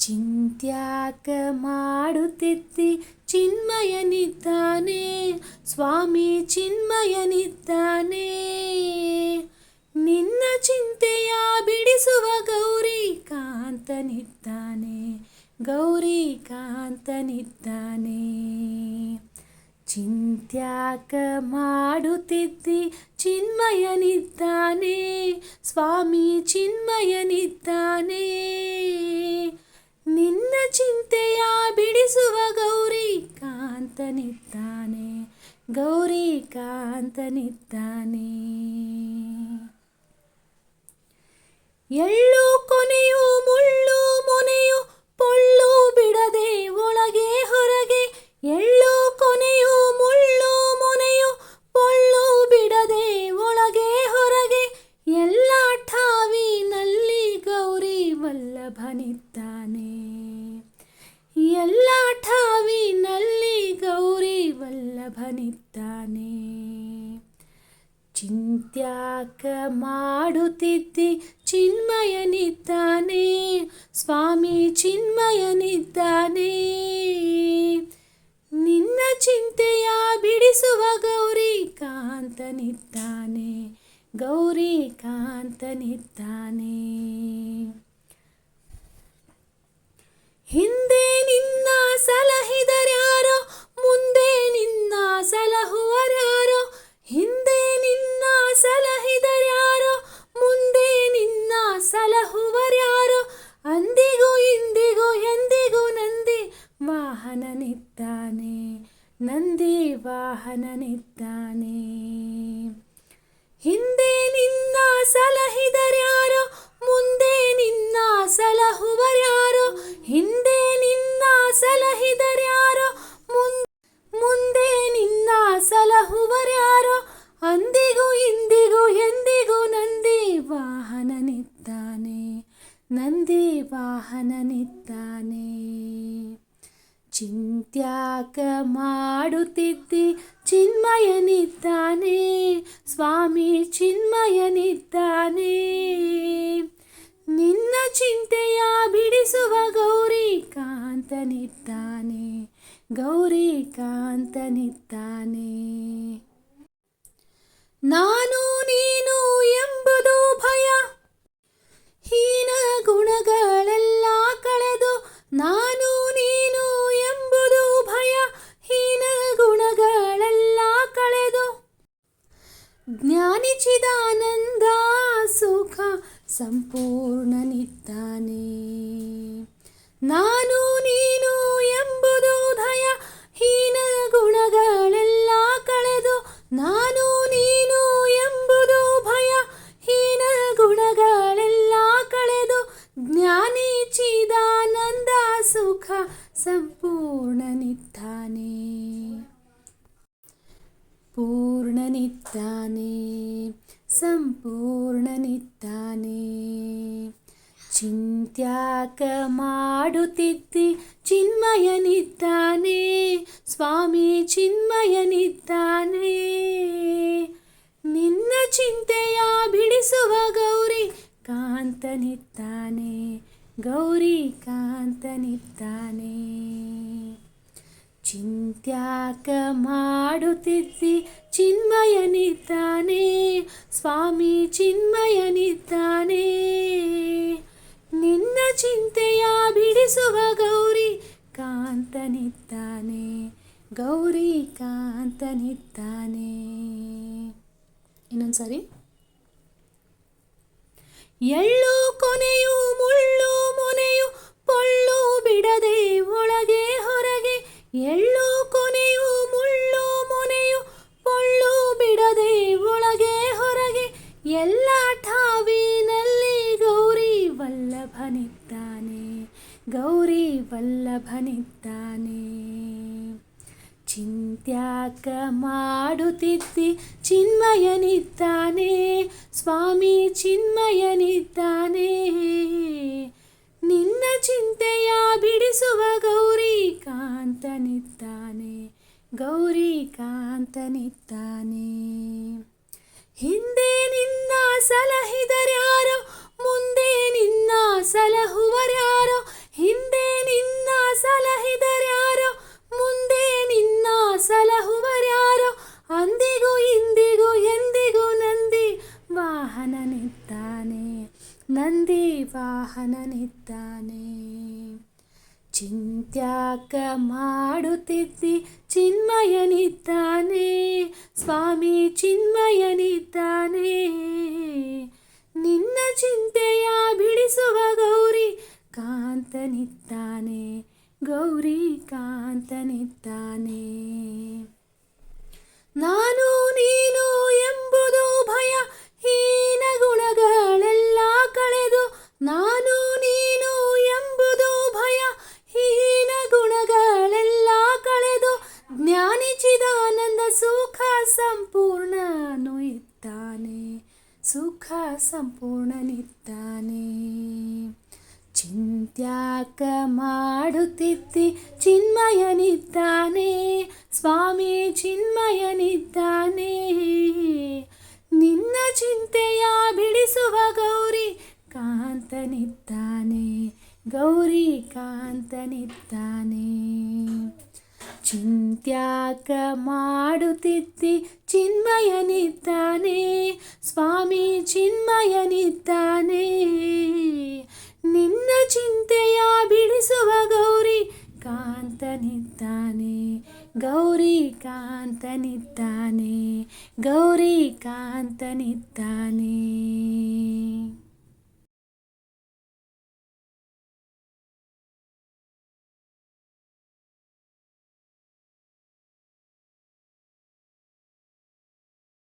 ಚಿಂತ್ಯಾಕ ಮಾಡುತ್ತಿದ್ದಿ ಚಿನ್ಮಯನಿದ್ದಾನೆ ಸ್ವಾಮಿ ಚಿನ್ಮಯನಿದ್ದಾನೆ. ನಿನ್ನ ಚಿಂತೆಯ ಬಿಡಿಸುವ ಗೌರಿ ಕಾಂತನಿದ್ದಾನೆ ಗೌರಿ ಕಾಂತನಿದ್ದಾನೆ ಚಿಂತ್ಯಾಕ ಮಾಡುತ್ತಿದ್ದಿ ಚಿನ್ಮಯನಿದ್ದಾನೆ, ಸ್ವಾಮಿ ಚಿನ್ಮಯನಿದ್ದಾನೆ. ನಿನ್ನ ಚಿಂತೆಯ ಬಿಡಿಸುವ ಗೌರಿ ಕಾಂತನಿದ್ದಾನೆ ಗೌರಿ ಕಾಂತನಿದ್ದಾನೆ ಎಳ್ಳು ಕೊನೆಯು ಮುಳ್ಳು ವಲ್ಲಭನಿದ್ದಾನೆ ಎಲ್ಲ ಠಾವಿನಲ್ಲಿ ಗೌರಿ ವಲ್ಲಭನಿದ್ದಾನೆ. ಚಿಂತ್ಯಾಕ ಮಾಡುತ್ತಿದ್ದಿ ಚಿನ್ಮಯನಿದ್ದಾನೆ. ಸ್ವಾಮಿ ಚಿನ್ಮಯನಿದ್ದಾನೆ. ನಿನ್ನ ಚಿಂತೆಯ ಬಿಡಿಸುವ ಗೌರಿ ಕಾಂತನಿದ್ದಾನೆ. ಗೌರಿ ಕಾಂತನಿದ್ದಾನೆ. ಹಿಂದೆ ನಿನ್ನ ಸಲಹಿದರ್ಯಾರೋ, ಮುಂದೆ ನಿನ್ನ ಸಲಹುವರ್ಯಾರೋ, ಹಿಂದೆ ನಿನ್ನ ಸಲಹಿದರ್ಯಾರೋ, ಮುಂದೆ ನಿನ್ನ ಸಲಹುವರ್ಯಾರೋ, ಅಂದಿಗೂ ಇಂದಿಗೂ ಎಂದಿಗೂ ನಂದಿ ವಾಹನನಿದ್ದಾನೆ ನಂದಿ ವಾಹನನಿದ್ದಾನೆ. ಹಿಂದೆ ನಿನ್ನ ಸಲಹಿದರ್ಯಾರೋ ಮುಂದೆ ನಿನ್ನ ಸಲಹುವರ್ಯಾರೋ ಹಿಂದೆ ನಿನ್ನ ಸಲಹಿದರ್ಯಾರೋ ಮುಂದೆ ನಿನ್ನ ಸಲಹುವರ್ಯಾರೋ ಅಂದಿಗೂ ಇಂದಿಗೂ ಎಂದಿಗೂ ನಂದಿ ವಾಹನನಿದ್ದಾನೆ ನಂದಿ ವಾಹನನಿದ್ದಾನೆ. ಚಿಂತ್ಯಾಕ ಮಾಡುತ್ತಿದ್ದಿ ಚಿನ್ಮಯನಿದ್ದಾನೆ, ಸ್ವಾಮಿ ಚಿನ್ಮಯನಿದ್ದಾನೆ. ನಿನ್ನ ಚಿಂತೆಯ ಬಿಡಿಸುವ ಗೌರಿ ಕಾಂತನಿದ್ದಾನೆ ಗೌರಿ ಕಾಂತನಿದ್ದಾನೆ ನಾನು ನೀನು ಸಂಪೂರ್ಣನಿದ್ದಾನೆ. ನಾನು ನೀನು ಪೂರ್ಣನಿದ್ದಾನೆ ಸಂಪೂರ್ಣನಿದ್ದಾನೆ. ಚಿಂತ್ಯಾಕ ಮಾಡುತ್ತಿದ್ದಿ ಚಿನ್ಮಯನಿದ್ದಾನೆ ಸ್ವಾಮಿ ಚಿನ್ಮಯನಿದ್ದಾನೆ. ನಿನ್ನ ಚಿಂತೆಯ ಬಿಡಿಸುವ ಗೌರಿ ಕಾಂತನಿದ್ದಾನೆ ಗೌರಿ ಕಾಂತನಿದ್ದಾನೆ. ಚಿಂತ್ಯಾಕ ಮಾಡುತ್ತಿದ್ದಿ ಚಿನ್ಮಯನಿದ್ದಾನೆ, ಸ್ವಾಮಿ ಚಿನ್ಮಯನಿದ್ದಾನೆ. ನಿನ್ನ ಚಿಂತೆಯ ಬಿಡಿಸುವ ಗೌರಿ ಕಾಂತನಿದ್ದಾನೆ ಗೌರಿ ಕಾಂತನಿದ್ದಾನೆ. ಇನ್ನೊಂದು ಸಾರಿ ಎಳ್ಳು ಕೊನೆಯು ಮುಳ್ಳು ಮೊನೆಯು ವಲ್ಲಭನಿದ್ದಾನೆ. ಗೌರಿ ವಲ್ಲಭನಿದ್ದಾನೆ. ಚಿಂತ್ಯಾಕ ಮಾಡುತ್ತಿದ್ದಿ ಚಿನ್ಮಯನಿದ್ದಾನೆ. ಸ್ವಾಮಿ ಚಿನ್ಮಯನಿದ್ದಾನೆ. ನಿನ್ನ ಚಿಂತೆಯ ಬಿಡಿಸುವ ಗೌರಿ ಕಾಂತನಿದ್ದಾನೆ ಗೌರಿಕಾಂತನಿದ್ದಾನೆ. ಹಿಂದೆ ನಿನ್ನ ನಂದಿ ವಾಹನನಿದ್ದಾನೆ ಚಿಂತ್ಯಾಕ ಮಾಡುತ್ತಿದ್ದಿ ಚಿನ್ಮಯನಿದ್ದಾನೆ. ಸ್ವಾಮಿ ಚಿನ್ಮಯನಿದ್ದಾನೆ. ನಿನ್ನ ಚಿಂತೆಯ ಬಿಡಿಸುವ ಗೌರಿ ಕಾಂತನಿದ್ದಾನೆ. ಗೌರಿ ಕಾಂತನಿದ್ದಾನೆ. ಸಂಪೂರ್ಣನಿದ್ದಾನೆ. ಚಿಂತ್ಯಾಕ ಮಾಡುತ್ತಿದ್ದಿ ಚಿನ್ಮಯನಿದ್ದಾನೆ. ಸ್ವಾಮಿ ಚಿನ್ಮಯನಿದ್ದಾನೆ. ನಿನ್ನ ಚಿಂತೆಯ ಬಿಡಿಸುವ ಗೌರಿ ಕಾಂತನಿದ್ದಾನೆ. ಗೌರಿ ಕಾಂತನಿದ್ದಾನೆ. ಚಿಂತ್ಯಾಕ ಮಾಡುತ್ತಿದ್ದಿ ಚಿನ್ಮಯನಿದ್ದಾನೆ. ಸ್ವಾಮಿ ಚಿನ್ಮಯನಿದ್ದಾನೆ. ನಿನ್ನ ಚಿಂತೆಯ ಬಿಡಿಸುವ ಗೌರಿ ಕಾಂತನಿದ್ದಾನೆ. ಗೌರಿ ಕಾಂತನಿದ್ದಾನೆ. ಗೌರಿ ಕಾಂತನಿದ್ದಾನೆ.